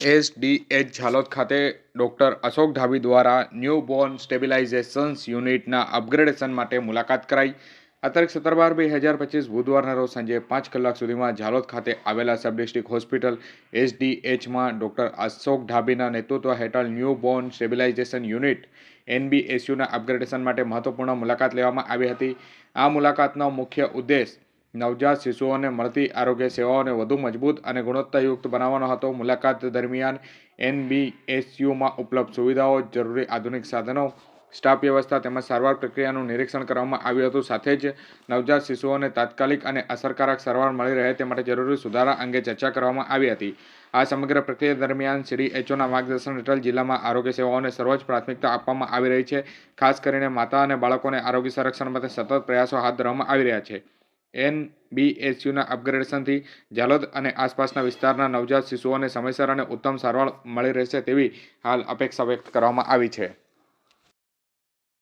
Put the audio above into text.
SDH Jhalod ખાતે doctor Ashok ઢાબી દ્વારા new Born સ્ટેબિલાઇઝેશન્સ યુનિટના અપગ્રેડેશન માટે મુલાકાત કરાઈ. તારીખ સત્તર બાર બે હજાર પચીસ બુધવારના રોજ સાંજે પાંચ કલાક સુધીમાં ઝાલોદ ખાતે આવેલા સબ ડિસ્ટ્રિક્ટ હોસ્પિટલ એસડીએચમાં ડૉક્ટર અશોક ઢાબીના નેતૃત્વ હેઠળ ન્યૂ બોર્ન સ્ટેબિલાઇઝેશન યુનિટ એનબીએસયુના અપગ્રેડેશન માટે મહત્વપૂર્ણ મુલાકાત લેવામાં આવી હતી. આ મુલાકાતનો મુખ્ય ઉદ્દેશ નવજાત શિશુઓને મળતી આરોગ્ય સેવાઓને વધુ મજબૂત અને ગુણવત્તાયુક્ત બનાવવાનો હતો. મુલાકાત દરમિયાન એનબીએસયુમાં ઉપલબ્ધ સુવિધાઓ, જરૂરી આધુનિક સાધનો, સ્ટાફ વ્યવસ્થા તેમજ સારવાર પ્રક્રિયાનું નિરીક્ષણ કરવામાં આવ્યું હતું. સાથે જ નવજાત શિશુઓને તાત્કાલિક અને અસરકારક સારવાર મળી રહે તે માટે જરૂરી સુધારા અંગે ચર્ચા કરવામાં આવી હતી. આ સમગ્ર પ્રક્રિયા દરમિયાન સીડીએચઓના માર્ગદર્શન હેઠળ જિલ્લામાં આરોગ્ય સેવાઓને સર્વોચ્ચ પ્રાથમિકતા આપવામાં આવી રહી છે. ખાસ કરીને માતા અને બાળકોને આરોગ્ય સંરક્ષણ માટે સતત પ્રયાસો હાથ ધરવામાં આવી રહ્યા છે. એનબીએસયુના અપગ્રેડેશનથી જાલોદ અને આસપાસના વિસ્તારના નવજાત શિશુઓને સમયસર અને ઉત્તમ સારવાર મળી રહેશે તેવી હાલ અપેક્ષા વ્યક્ત કરવામાં આવી છે.